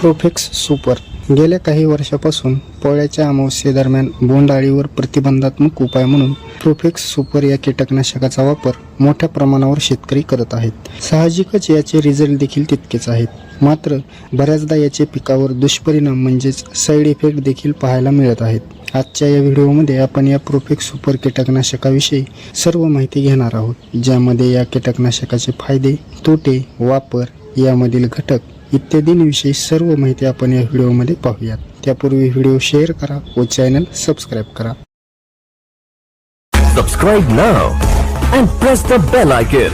Profex super गेल्या काही वर्षापासून पोळ्याच्या अमावस्येदरम्यान बोंडअळीवर प्रतिबंधात्मक उपाय म्हणून प्रोफेक्स सुपर या कीटकनाशकाचा वापर मोठ्या प्रमाणावर शेतकरी करत आहेत. साहजिकच याचे रिझल्ट देखील तितकेच आहेत. मात्र बऱ्याचदा याचे पिकावर दुष्परिणाम म्हणजेच साईड इफेक्ट देखील पाहायला मिळत आहेत. आजच्या या व्हिडिओमध्ये आपण या प्रोफेक्स सुपर कीटकनाशकाविषयी सर्व माहिती घेणार आहोत. ज्यामध्ये या कीटकनाशकाचे फायदे तोटे वापर यामधील घटक इत्यादींविषयी सर्व माहिती आपण या व्हिडिओमध्ये पाहूयात त्यापूर्वी व्हिडिओ शेअर करा व चॅनल सबस्क्राईब करा Subscribe now and press the bell icon.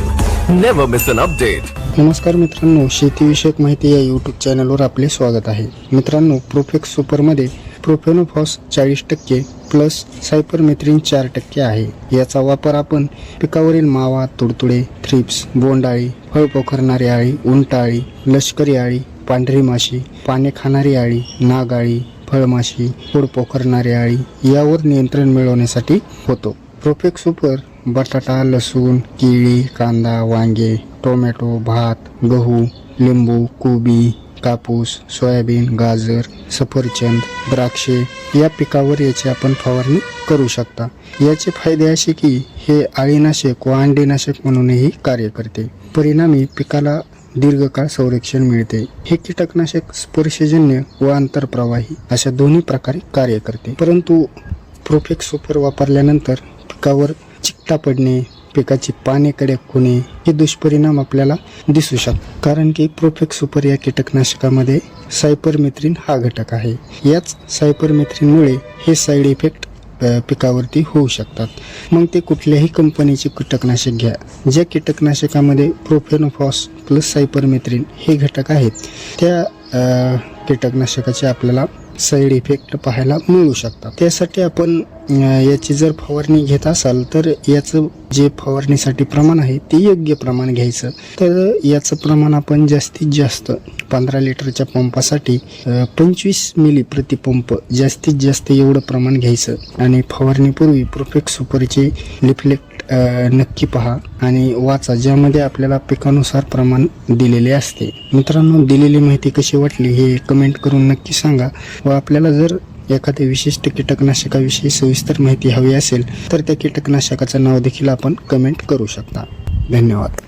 Never miss an update. नमस्कार मित्रांनो शेतीविषयक माहिती या यूट्यूब चॅनलवर आपले स्वागत आहे मित्रांनो प्रोफेक्स सुपरमध्ये प्रोफेनोफॉस चाळीस टक्के प्लस सायपरमेथ्रिन चार टक्के आहे. याचा वापर आपण पिकावरील मावा तुडतुडे थ्रिप्स बोंडाळी फळ पोखरणारी आळी उंटाळी लष्करी आळी पांढरी माशी पाने खाणारी आळी नागाळी फळमाशी फूड पोखरणारी आळी यावर नियंत्रण मिळवण्यासाठी होतो. प्रोफेक्स सुपर बटाटा लसूण केळी कांदा वांगे टोमॅटो भात गहू लिंबू कोबी कापूस सोयाबीन गाजर सफरचंद द्राक्षे या पिकावर याची आपण फवारणी करू शकता. याचे फायदे असे की हे आळीनाशक व अंडीनाशक म्हणूनही कार्य करते. परिणामी पिकाला दीर्घकाळ संरक्षण मिळते. हे कीटकनाशक स्पर्शजन्य व आंतरप्रवाही अशा दोन्ही प्रकारे कार्य करते. परंतु प्रोफेक्स सुपर वापरल्यानंतर पिकावर चिकटा पडणे पिकाची पाने कडक होणे हे दुष्परिणाम आपल्याला दिसू शकतात. कारण की प्रोफेक्स सुपर या कीटकनाशकामध्ये सायपरमेथ्रिन हा घटक आहे. याच सायपरमेथ्रिनमुळे हे साईड इफेक्ट पिकावरती होऊ शकतात. मग ते कुठल्याही कंपनीचे कीटकनाशक घ्या. ज्या कीटकनाशकामध्ये प्रोफेनोफॉस प्लस सायपरमेथ्रिन हे घटक आहेत. त्या कीटकनाशकाचे आपल्याला साईड इफेक्ट पाहायला मिळू शकतात. त्यासाठी आपण याची जर फवारणी घेत असाल तर याचं जे फवारणीसाठी प्रमाण आहे ते योग्य प्रमाण घ्यायचं. तर याचं प्रमाण आपण जास्तीत जास्त पंधरा लिटरच्या पंपासाठी पंचवीस मिली प्रति पंप जास्तीत जास्त एवढं प्रमाण घ्यायचं. आणि फवारणीपूर्वी प्रोफेक्ट सुपरचे लिफलेक्ट नक्की पहा आणि वाचा ज्यामध्ये आपल्याला पिकानुसार प्रमाण दिलेले असते. मित्रांनो दिलेली माहिती कशी वाटली हे कमेंट करून नक्की सांगा व आपल्याला जर एखाद्या विशिष्ट कीटकनाशकाविषयी सविस्तर माहिती हवी असेल तर त्या कीटकनाशकाचं नाव देखील आपण कमेंट करू शकता. धन्यवाद.